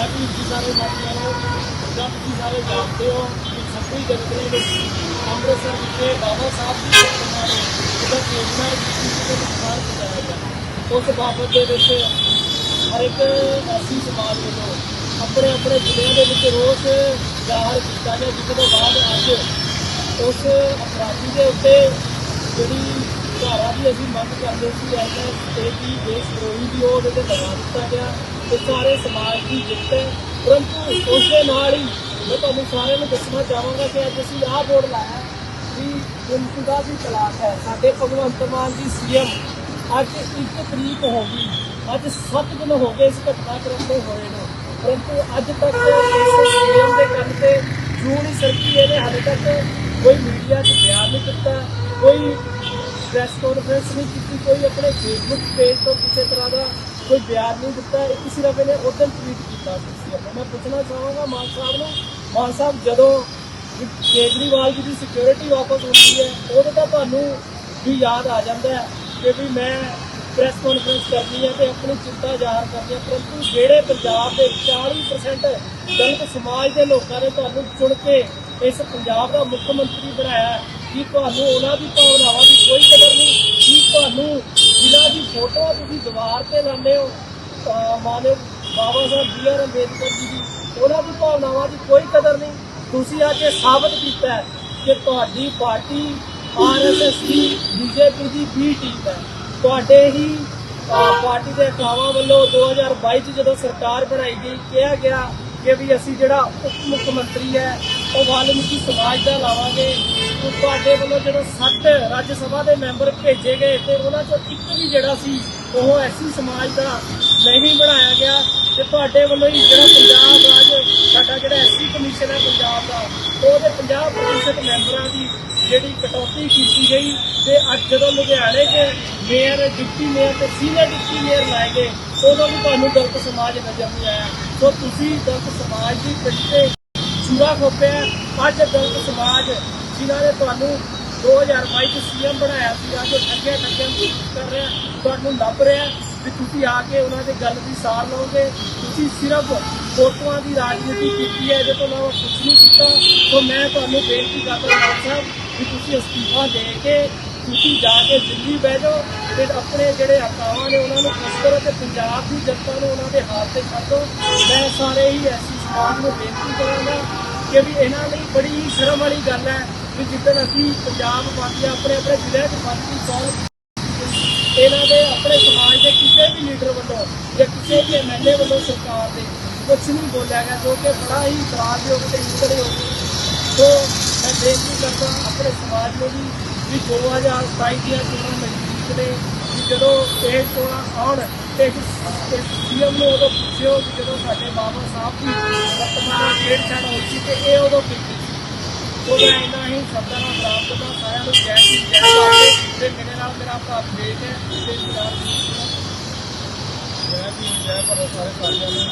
ਮੈਂ ਵੀ ਜੀ ਸਾਰੇ ਸਾਥੀਆਂ ਨੂੰ ਜਦ ਤੁਸੀਂ ਸਾਰੇ ਜਾਣਦੇ ਹੋ ਕਿ ਸਭੀ ਜਨਤਾ ਨੇ ਅੰਮ੍ਰਿਤਸਰ ਵਿਖੇ ਬਾਬਾ ਸਾਹਿਬ ਦੀ ਪ੍ਰਤਿਮਾ ਨੂੰ ਜਿਹੜਾ ਕੇਂਦਰ ਕਿਸੇ ਦੇ ਨੁਕਸਾਨ ਪਹੁੰਚਾਇਆ ਗਿਆ। ਉਸ ਬਾਬਤ ਦੇ ਵਿੱਚ ਹਰ ਇੱਕ ਐਸੀ ਸਮਾਜ ਵੱਲੋਂ ਆਪਣੇ ਆਪਣੇ ਜ਼ਿਲ੍ਹਿਆਂ ਦੇ ਵਿੱਚ ਰੋਸ ਜ਼ਾਹਰ ਕੀਤਾ ਗਿਆ, ਜਿਸ ਤੋਂ ਬਾਅਦ ਅੱਜ ਉਸ ਅਪਰਾਧੀ ਦੇ ਉੱਤੇ ਜਿਹੜੀ ਧਾਰਾ ਦੀ ਅਸੀਂ ਮੰਗ ਕਰਦੇ ਸੀ ਐਸਐਸਏ ਦੀ, ਦੇਸ਼ ਵਿਰੋਧੀ ਦੀ, ਉਹ ਉਹਦੇ ਤੇ ਲਗਾ ਦਿੱਤਾ ਗਿਆ। ਤੇ ਸਾਰੇ ਸਮਾਜ ਦੀ ਜਿੱਤ ਹੈ। ਪਰੰਤੂ ਉਸ ਦੇ ਨਾਲ ਹੀ ਮੈਂ ਤੁਹਾਨੂੰ ਸਾਰਿਆਂ ਨੂੰ ਦੱਸਣਾ ਚਾਹਾਂਗਾ ਕਿ ਅੱਜ ਅਸੀਂ ਆਹ ਬੋਰਡ ਲਾਇਆ ਵੀ ਦਾ ਵੀ ਤਲਾਕ ਹੈ। ਸਾਡੇ ਭਗਵੰਤ ਮਾਨ ਜੀ ਸੀਐਮ ਅੱਜ ਇੱਕ ਤਰੀਕ ਹੋ ਗਈ। ਅੱਜ 7 ਦਿਨ ਹੋ ਗਏ ਇਸ ਘਟਨਾਕ੍ਰਮ ਦੇ ਹੋਏ ਨੇ। ਪਰੰਤੂ ਅੱਜ ਤੱਕ ਇਸ ਸੀਐਮ ਦੇ ਕੰਨ ਤੇ ਜੂੰ ਨਹੀਂ ਸਰਕੀ ਇਹਨੇ ਹਾਲੇ ਤੱਕ ਕੋਈ ਮੀਡੀਆ 'ਚ ਬਿਆਨ ਨਹੀਂ ਦਿੱਤਾ ਕੋਈ ਪ੍ਰੈਸ ਕਾਨਫਰੰਸ ਨਹੀਂ ਕੀਤੀ, ਕੋਈ ਆਪਣੇ ਫੇਸਬੁੱਕ ਪੇਜ ਤੋਂ ਕਿਸੇ ਤਰ੍ਹਾਂ ਦਾ ਕੋਈ ਬਿਆਨ ਨਹੀਂ ਦਿੱਤਾ ਇੱਕ ਸਿਰਫ ਇਹਨੇ ਉਦੋਂ ਟਵੀਟ ਕੀਤਾ ਸੀ। ਮੈਂ ਪੁੱਛਣਾ ਚਾਹਾਂਗਾ ਮਾਨ ਸਾਹਿਬ ਨੂੰ ਮਾਨ ਸਾਹਿਬ ਜਦੋਂ ਕੇਜਰੀਵਾਲ ਜੀ ਦੀ ਸਿਕਿਉਰਿਟੀ ਵਾਪਸ ਹੁੰਦੀ ਹੈ ਉਦੋਂ ਤਾਂ ਤੁਹਾਨੂੰ ਵੀ ਯਾਦ ਆ ਜਾਂਦਾ ਹੈ ਕਿ ਵੀ ਮੈਂ ਪ੍ਰੈਸ ਕਾਨਫਰੰਸ ਕਰਨੀ ਹੈ ਤੇ ਆਪਣੀ ਚਿੰਤਾ ਜ਼ਾਹਰ ਕਰਨੀ ਹੈ। ਪਰੰਤੂ ਜਿਹੜੇ ਪੰਜਾਬ ਦੇ 40% ਦਲਿਤ ਸਮਾਜ ਦੇ ਲੋਕਾਂ ਨੇ ਤੁਹਾਨੂੰ ਚੁਣ ਕੇ ਇਸ ਪੰਜਾਬ ਦਾ ਮੁੱਖ ਮੰਤਰੀ ਬਣਾਇਆ ਹੈ, ਕੀ ਤੁਹਾਨੂੰ ਉਹਨਾਂ ਦੀ ਭਾਵਨਾਵਾਂ ਦੀ ਕੋਈ ਕਦਰ ਨਹੀਂ? ਕੀ ਤੁਹਾਨੂੰ ਫੋਟੋ ਤੁਸੀਂ ਦੀਵਾਰ ਤੇ ਲਾਉਂਦੇ ਹੋ ਅਹ ਮਾਨਵ ਬਾਬਾ ਸਾਹਿਬ ਬੀ ਆਰ ਅੰਬੇਦਕਰ ਜੀ ਦੀ ਉਹਨਾਂ ਦੀ ਭਾਵਨਾਵਾਂ ਦੀ ਕੋਈ ਕਦਰ ਨਹੀਂ। ਤੁਸੀਂ ਅੱਜ ਇਹ ਸਾਬਤ ਕੀਤਾ ਹੈ ਕਿ ਤੁਹਾਡੀ ਪਾਰਟੀ ਆਰਐਸਐਸ ਦੀ ਬੀਜੇਪੀ ਦੀ ਬੀ ਟੀਮ ਹੈ। ਤੁਹਾਡੇ ਹੀ ਪਾਰਟੀ ਦੇ ਕਾਵਾਂ ਵੱਲੋਂ 2022 ਚ ਜਦੋਂ ਸਰਕਾਰ ਬਣਾਈ ਗਈ, ਕਿਹਾ ਗਿਆ ਕਿ ਵੀ ਅਸੀਂ ਜਿਹੜਾ ਉਪ ਮੁੱਖ ਮੰਤਰੀ ਹੈ ਉਹ ਵਾਲਮੀਕੀ ਸਮਾਜ ਦਾ ਲਾਵਾਂਗੇ। ਤੁਹਾਡੇ ਵੱਲੋਂ ਜਦੋਂ 60 ਰਾਜ ਸਭਾ ਦੇ ਮੈਂਬਰ ਭੇਜੇ ਗਏ ਤੇ ਉਹਨਾਂ ਚੋਂ ਇੱਕ ਵੀ ਜਿਹੜਾ ਸੀ, ਉਹ ਐਸੀ ਸਮਾਜ ਦਾ ਨਹੀਂ ਬਣਾਇਆ ਗਿਆ ਤੇ ਤੁਹਾਡੇ ਵੱਲੋਂ ਹੀ ਜਿਹੜਾ ਪੰਜਾਬ ਰਾਜ, ਸਾਡਾ ਜਿਹੜਾ ਐਸੀ ਕਮਿਸ਼ਨ ਹੈ ਪੰਜਾਬ ਦਾ, ਉਹਦੇ 50% ਮੈਂਬਰਾਂ ਦੀ ਜਿਹੜੀ ਕਟੌਤੀ ਕੀਤੀ ਗਈ ਤੇ ਅੱਜ ਜਦੋਂ ਲੁਧਿਆਣੇ 'ਚ ਮੇਅਰ, ਡਿਪਟੀ ਮੇਅਰ ਤੇ ਸੀਨੀਅਰ ਡਿਪਟੀ ਮੇਅਰ ਲਾਏ ਗਏ, ਉਦੋਂ ਵੀ ਤੁਹਾਨੂੰ ਗਲਤ ਸਮਾਜ ਨਜ਼ਰ ਨਹੀਂ ਆਇਆ। ਸੋ ਤੁਸੀਂ ਗਲਤ ਸਮਾਜ ਦੀ ਪਿੱਠ ਚੂੜਾ ਖੋਪਿਆ ਅੱਜ ਦਲਿਤ ਸਮਾਜ ਜਿਨ੍ਹਾਂ ਨੇ ਤੁਹਾਨੂੰ 2022 ਚ ਸੀਐਮ ਬਣਾਇਆ ਸੀ, ਅੱਜ ਉਹ ਠੱਗਿਆ ਠੱਗਿਆ ਨੂੰ ਕਰ ਰਿਹਾ ਤੁਹਾਨੂੰ ਲੱਭ ਰਿਹਾ ਵੀ ਤੁਸੀਂ ਆ ਕੇ ਉਹਨਾਂ ਦੇ ਗੱਲ ਦੀ ਸਾਰ ਲਓਗੇ। ਤੁਸੀਂ ਸਿਰਫ ਫੋਟੋਆਂ ਦੀ ਰਾਜਨੀਤੀ ਕੀਤੀ ਹੈ, ਇਹਦੇ ਤੋਂ ਇਲਾਵਾ ਕੁਝ ਨਹੀਂ ਕੀਤਾ। ਸੋ ਮੈਂ ਤੁਹਾਨੂੰ ਬੇਨਤੀ ਕਰਦਾ ਹਾਂ ਸਾਹਿਬ, ਵੀ ਤੁਸੀਂ ਅਸਤੀਫਾ ਦੇ ਕੇ ਤੁਸੀਂ ਜਾ ਕੇ ਦਿੱਲੀ ਬਹਿ ਜਾਓ ਤੇ ਆਪਣੇ ਜਿਹੜੇ ਹਕਾਵਾਂ ਨੇ ਉਹਨਾਂ ਨੂੰ ਖੁਸ਼ ਕਰੋ ਤੇ ਪੰਜਾਬ ਦੀ ਜਨਤਾ ਨੂੰ ਉਹਨਾਂ ਦੇ ਹੱਥ ਤੇ ਛੱਡੋ ਮੈਂ ਸਾਰੇ ਹੀ ਐਸੀ ਸਮਾਜ ਨੂੰ ਬੇਨਤੀ ਕਰਾਂਗਾ ਕਿ ਵੀ ਇਹਨਾਂ ਲਈ ਬੜੀ ਹੀ ਸ਼ਰਮ ਵਾਲੀ ਗੱਲ ਹੈ ਕਿ ਜਿੱਦਣ ਅਸੀਂ ਪੰਜਾਬ ਵਾਸੀ ਆਪਣੇ ਆਪਣੇ ਜ਼ਿਲ੍ਹੇ 'ਚ ਫਸਤੀ ਕੌਣ ਇਹਨਾਂ ਦੇ ਆਪਣੇ ਸਮਾਜ ਦੇ ਕਿਸੇ ਵੀ ਲੀਡਰ ਵੱਲੋਂ ਜਾਂ ਕਿਸੇ ਵੀ ਐਮਐਲਏ ਵੱਲੋਂ ਸਰਕਾਰ ਦੇ ਕੁਝ ਨਹੀਂ ਬੋਲਿਆ ਗਿਆ, ਜੋ ਕਿ ਬੜਾ ਹੀ ਇਤਰਾਜ਼ਯੋਗ ਤੇ ਨਿੰਦਣਯੋਗ ਸੋ। ਮੈਂ ਬੇਨਤੀ ਕਰਦਾ ਆਪਣੇ ਸਮਾਜ ਨੂੰ ਵੀ ਵੀ 2027 ਦੀਆਂ ਚੋਣਾਂ ਨਜ਼ਦੀਕ ਨੇ। ਜਦੋਂ ਇਹ ਚੋਣਾਂ ਆਉਣ ਤੇ ਸੀਐਮ ਨੂੰ ਉਦੋਂ ਪੁੱਛਿਓ ਕਿ ਜਦੋਂ ਸਾਡੇ ਬਾਬਾ ਸਾਹਿਬ ਦੀ ਵਰਤਮਾਨ ਡੇਢ ਛੱਡ ਹੋਈ ਸੀ ਤੇ ਇਹ ਉਦੋਂ ਕੀਤੀ ਸੀ? ਉਦੋਂ ਇੰਨਾ ਹੀ ਸ਼ਬਦਾਂ ਨਾਲ ਪ੍ਰਾਪਤ ਕਰਦਾ ਸਾਰਿਆਂ ਨੂੰ ਜੈ ਜੀ ਜੈ ਬਾਬੇ ਤੇ ਮੇਰੇ ਨਾਲ ਮੇਰਾ ਭਰਾ ਬੇਟ ਹੈ ਤੇ ਸਰਦਾਰ ਜੈ ਜੀ ਜੈ ਪਰ ਸਾਰੇ ਸਾਰਿਆਂ ਨੂੰ।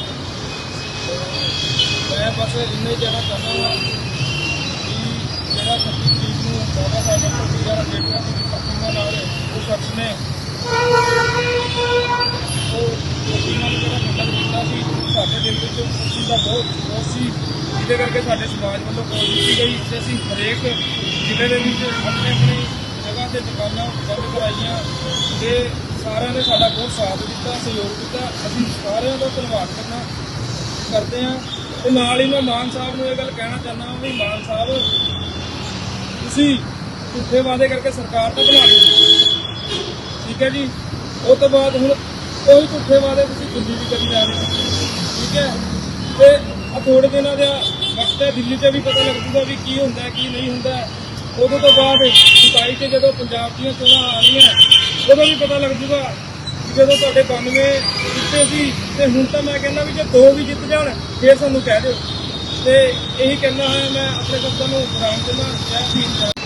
ਮੈਂ ਬਸ ਇੰਨੇ ਹੀ ਕਹਿਣਾ ਚਾਹੁੰਦਾ ਹਾਂ ਕਿ ਜਿਹੜਾ 26 ਤਰੀਕ ਨੂੰ ਬਾਬਾ ਸਾਹਿਬ ਦਾ ਗੁਰਦੁਆਰਾ ਦੀ ਪ੍ਰਤਿਮਾ ਨਾਲ ਉਹ ਸ਼ਖਸ ਨੇ ਕੀਤਾ ਸੀ ਸਾਡੇ ਦਿਲ ਵਿੱਚ ਉਸ ਚੀਜ਼ ਦਾ ਬਹੁਤ ਰੋਸ ਸੀ ਜਿਹਦੇ ਕਰਕੇ ਸਾਡੇ ਸਮਾਜ ਵੱਲੋਂ ਕੋਲ ਕੀਤੀ ਗਈ ਤੇ ਅਸੀਂ ਹਰੇਕ ਜ਼ਿਲ੍ਹੇ ਦੇ ਵਿੱਚ ਆਪਣੇ ਆਪਣੀ ਜਗ੍ਹਾ ਤੇ ਦੁਕਾਨਾਂ ਬੰਦ ਕਰਾਈਆਂ ਤੇ ਸਾਰਿਆਂ ਨੇ ਸਾਡਾ ਬਹੁਤ ਸਾਥ ਦਿੱਤਾ ਸਹਿਯੋਗ ਦਿੱਤਾ ਅਸੀਂ ਸਾਰਿਆਂ ਦਾ ਧੰਨਵਾਦ ਕਰਨਾ ਕਰਦੇ ਹਾਂ ਤੇ ਨਾਲ ਹੀ ਮੈਂ ਮਾਨ ਸਾਹਿਬ ਨੂੰ ਇਹ ਗੱਲ ਕਹਿਣਾ ਚਾਹੁੰਦਾ ਹਾਂ ਵੀ ਮਾਨ ਸਾਹਿਬ ਤੁਸੀਂ ਝੂਠੇ ਵਾਅਦੇ ਕਰਕੇ ਸਰਕਾਰ ਤਾਂ ਬਣਾ ਲਈ ਠੀਕ ਹੈ ਜੀ। ਉਹ ਤੋਂ ਬਾਅਦ ਹੁਣ ਕੋਈ ਝੂਠੇ ਵਾਲੇ ਤੁਸੀਂ ਦਿੱਲੀ ਵੀ ਕਰੀ ਜਾ ਰਹੇ ਹੋ। ਠੀਕ ਹੈ। ਤੇ ਆ ਥੋੜੇ ਦਿਨਾਂ ਦਾ ਵਕਤ ਹੈ, ਦਿੱਲੀ 'ਚ ਵੀ ਪਤਾ ਲੱਗ ਜੂਗਾ ਵੀ ਕੀ ਹੁੰਦਾ ਕੀ ਨਹੀਂ ਹੁੰਦਾ ਹੈ। ਉਦੋਂ ਤੋਂ ਬਾਅਦ 27 ਤੇ ਜਦੋਂ ਪੰਜਾਬ ਦੀਆਂ ਚੋਣਾਂ ਆਉਣੀਆਂ ਉਦੋਂ ਵੀ ਪਤਾ ਲੱਗ ਜੂਗਾ ਜਦੋਂ ਤੁਹਾਡੇ 92 ਜਿੱਤੇ ਸੀ। ਤੇ ਹੁਣ ਤਾਂ ਮੈਂ ਕਹਿੰਦਾ ਵੀ ਜੇ ਦੋ ਵੀ ਜਿੱਤ ਜਾਣ, ਫੇਰ ਸਾਨੂੰ ਕਹਿ ਦਿਓ। ਤੇ ਇਹੀ ਕਹਿਣਾ ਹੈ, ਮੈਂ ਆਪਣੇ ਸ਼ਬਦਾਂ ਨੂੰ ਬਰਾਮ ਕਰਨਾ ਜੈ ਭੀਮ